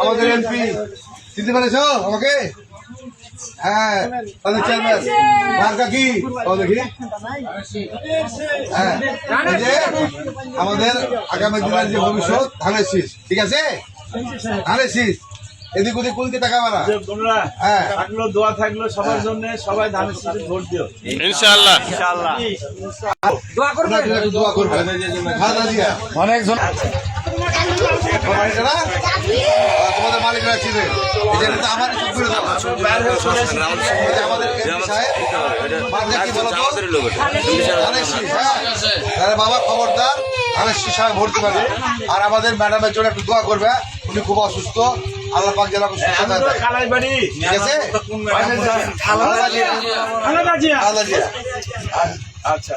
আমাদের এমপি চিনতে পেরেছ আমাকে হ্যাঁ চেয়ারম্যান কি দেখি হ্যাঁ আমাদের আগামী দিনের যে ভবিষ্যৎ, ধানের শীষ, ঠিক আছে? শীষ এদিক ওদিক কোনকে টাকা মারা? তোমরা হ্যাঁ। থাকল দোয়া থাকল সবার জন্য সবাই ধানের শীষে ভোট দিও। ইনশাআল্লাহ। একটু দোয়া খাওয়া দিয়া অনেকজন মালিকরা তোমাদের মালিকরা ছিলেন এটা কিন্তু আমার সব করে দাও। এই যে আমাদের এমপি সাহেব মার্কা কি বলো তো? ধানের শীষ, হ্যাঁ। তাহলে বাবা খবরদার। ধানের শীষ ভর্তি আর আমাদের ম্যাডামের জন্য একটু দোয়া করবে উনি খুব অসুস্থ আল্লাহ পাক যেন সুস্থ বাড়ি। ঠিক আছে। আচ্ছা।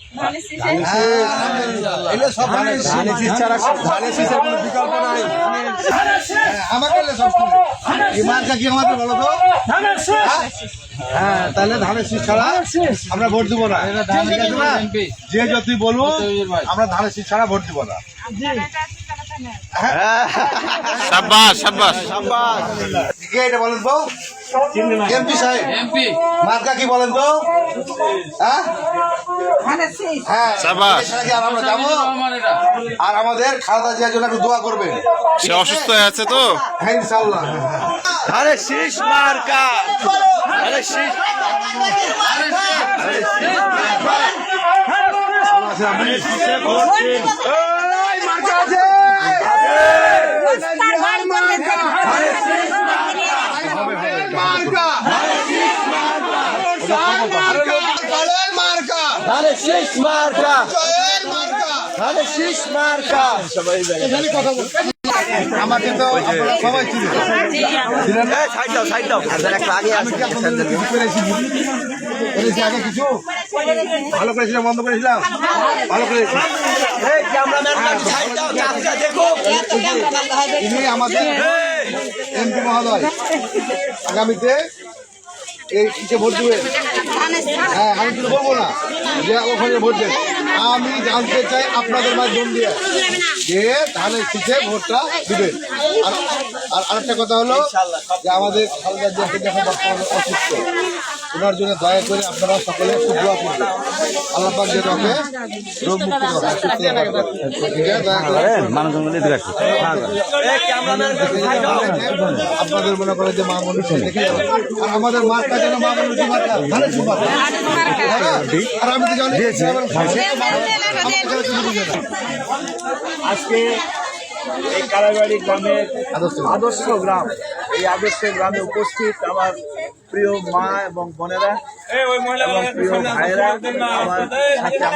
তাহলে ধানের শীষ ছাড়া আমরা ভোট দিব না যে যতই বলব আমরা ধানের শীষ ছাড়া ভোট দিব না কে এটা বলেন তো এমপি সাহেব এমপি মার্কা কি বলেন তো হ্যাঁ? হ্যাঁ। আর আমরা যাব? আর আমাদের খালেদা জিয়ার জন্য একটু দোয়া করবেন সে অসুস্থ হয়ে আছে তো? হ্যাঁ ইনশাল্লাহ আরে শীষ মার্কা। আরে শীষ। ধানের শীষ মার্কা। ধানের শীষ মার্কা। আমাকে তো আপনারা সবাই ছিল করেছি আগে কিছু? ভালো করেছিলাম বন্ধ করেছিলাম? ভালো করেছি। ইনি আমাদের এমপি মহোদয়। আগামীতে এই কিসে ভোট দেবে? হ্যাঁ আমি কিন্তু বলব না। যে ওখানে ভোট দেন আমি জানতে চাই আপনাদের মাধ্যম দিয়ে যে ধানের শীষে ভোটটা দিবেন আর আর আরেকটা কথা হলো যে আমাদের খালেদা যখন বর্তমানে অসুস্থ। ওনার জন্য দয়া করে আপনারা সকলে একটু দোয়া করবেন। আল্লাহ পাক যেন ওকে রোগ মুক্তি করে ঠিক আছে? দয়া করে আপনাদের মনে করে যে মা মনুষ্য দেখে যাবেন। আর আমাদের মার্কা যেন মা মনুষ্য মার্কা ধানের? আর আমি তো জানি আজকে এই কালাবাড়ি গ্রামের আদর্শ। গ্রাম, এই আদর্শ গ্রামে উপস্থিত আমার প্রিয় মা এবং বোনেরা এবং প্রিয় ভাইয়েরা, আমার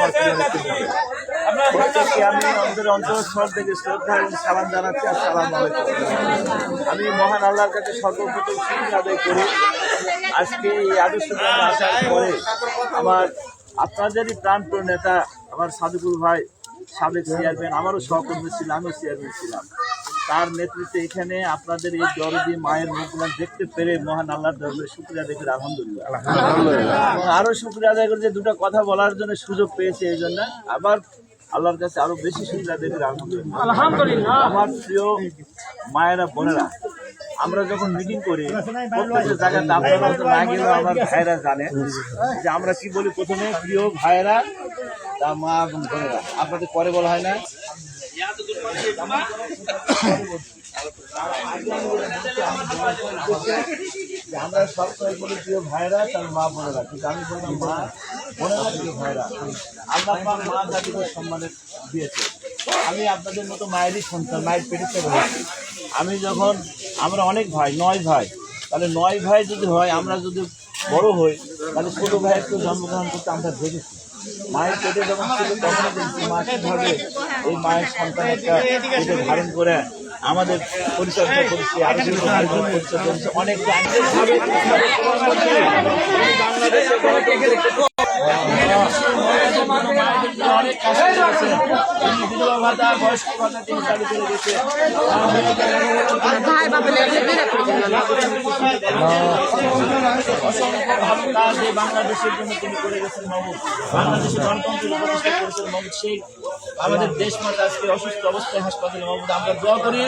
সাথে আমার। প্রত্যেককে আমি অন্তরে অন্তরস্থল থেকে শ্রদ্ধা এবং সালাম জানাচ্ছি আসসালাম আলাইকুম আমি মহান আল্লাহর কাছে সর্বপ্রথম শুক্রিয়া আদায় করি আজকে এই আদর্শ গ্রামে আসার পরে আমার আপনাদেরই প্রাণপ্রিয় নেতা আমার সাদুকুল ভাই সাবেক চেয়ারম্যান আমারও সহকর্মী ছিল আমিও চেয়ারম্যান ছিলাম। তার নেতৃত্বে এখানে আপনাদের এই দরদি মায়ের মুখগুলো দেখতে পেরে মহান আল্লাহর দরবারে শুক্রিয়া দেখে আলহামদুলিল্লাহ। এবং আরও শুক্রিয়া আদায় করে যে দুটো কথা বলার জন্য সুযোগ পেয়েছে এই জন্য। আবার আল্লাহর কাছে আরও বেশি শুক্রিয়া দেখে আলহামদুলিল্লাহ। আলহামদুলিল্লাহ। আমার প্রিয় মায়েরা বোনেরা আমরা যখন মিটিং করি না গেলেও আমার ভাইয়েরা জানে যে আমরা কি বলি প্রথমে, প্রিয় ভাইয়েরা তা মা এবং বোনেরা। আপনাদের পরে বলা হয় না? আমরা সবসময় বলি প্রিয় ভাইরা, তার মা বোনেরা। কিন্তু আমি বললাম মা, বোনেরা প্রিয় ভাইরা। আল্লাহ পাক মা জাতিকে সম্মানের দিয়েছে। আমি আপনাদের মতো মায়েরই সন্তান, মায়ের পেটে থেকে আমি যখন আমরা অনেক ভাই, নয় ভাই। তাহলে নয় ভাই যদি হয়, আমরা যদি বড় হই, তাহলে ছোট ভাইয়ের তো জন্মগ্রহণ করতে আমরা দেখেছি মায়ের পেটে যখন ছিল তখনই দেখছি মা কীভাবে এই মায়ের সন্তান একটা পেটে ধারণ করে আমাদের পরিচর্যা করছে, আরও পরিচর্যা করছে অনেক অনেক কাজ বয়স্ক ভাতা তিনি চালু করে। গেছে অসংখ্য ভালো কাজ এই বাংলাদেশের জন্য তিনি করে গেছেন মাহমুদ বাংলাদেশের গণতন্ত্রের শেখ আমাদের দেশ মাতা আজকে অসুস্থ অবস্থায় হাসপাতালে মাহবুদ, আমরা দোয়া করি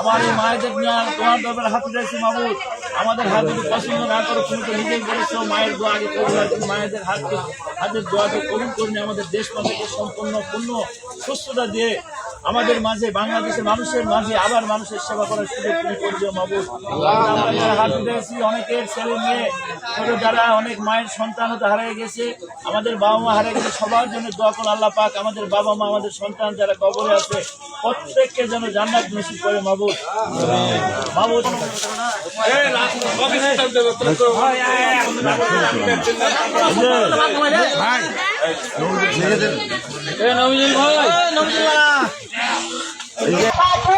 আমার এই মায়েদের নিয়ে তোমার দরবারে হাতে যাইছি মাহবুদ। আমাদের হাত যদি পছন্দ না করো তুমি তো নিজেই বলেছ, মায়ের দোয়া আগে আর তুমি মায়েদের হাতকে, হাতের দোয়াকে কবুল করে আমাদের দেশ মাতাকে সম্পূর্ণ, পূর্ণ সুস্থতা দিয়ে আমাদের মাঝে বাংলাদেশের মানুষের মাঝে আবার মানুষের সেবা করার সুযোগ তুমি করে দিও আমরা যারা অনেকের ছেলে মেয়ে ছোট যারা অনেক মায়ের সন্তান হতে হারিয়ে গেছে। আমাদের বাবা মা হারিয়ে গেছে সবার জন্য দোয়া করুন আল্লাহ পাক আমাদের বাবা মা আমাদের সন্তান যারা কবরে আছে প্রত্যেককে যেন জান্নাত নসিব করে মাহবুব মাহবুব আলু